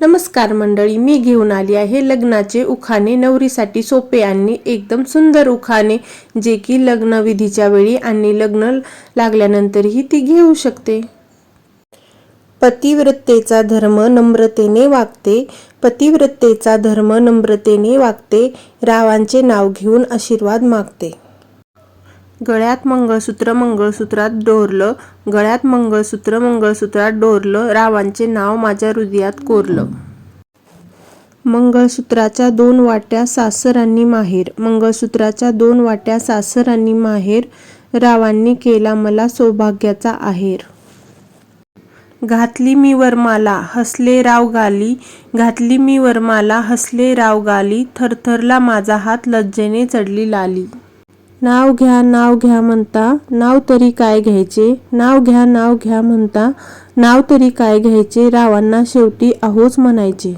नमस्कार मंडळी मी घेऊन आली आहे लग्नाचे उखाणे. नवरीसाठी सोपे आणि एकदम सुंदर उखाणे जे की लग्नविधीच्या वेळी आणि लग्न लागल्यानंतरही ती घेऊ शकते. पतिव्रतेचा धर्म नम्रतेने वागते. पतिव्रतेचा धर्म नम्रतेने वागते. रावांचे नाव घेऊन आशीर्वाद मागते. गळ्यात मंगळसूत्र मंगळसूत्रात डोरलं. गळ्यात मंगळसूत्र मंगळसूत्रात डोरलं. रावांचे नाव माझ्या हृदयात कोरलं. मंगळसूत्राच्या दोन वाट्या सासर आणि माहेर. मंगळसूत्राच्या दोन वाट्या सासर आणि माहेर. रावांनी केला मला सौभाग्याचा आहेर. घातली मी वरमाला हसले राव गाली. घातली मी वरमाला हसले राव गाली. थरथरला माझा हात लज्जेने चढली लाली. नाव घ्या नाव घ्या म्हणता नाव तरी काय घ्यायचे? नाव घ्या नाव घ्या म्हणता नाव तरी काय घ्यायचे? रावांना शेवटी आहोच म्हणायचे.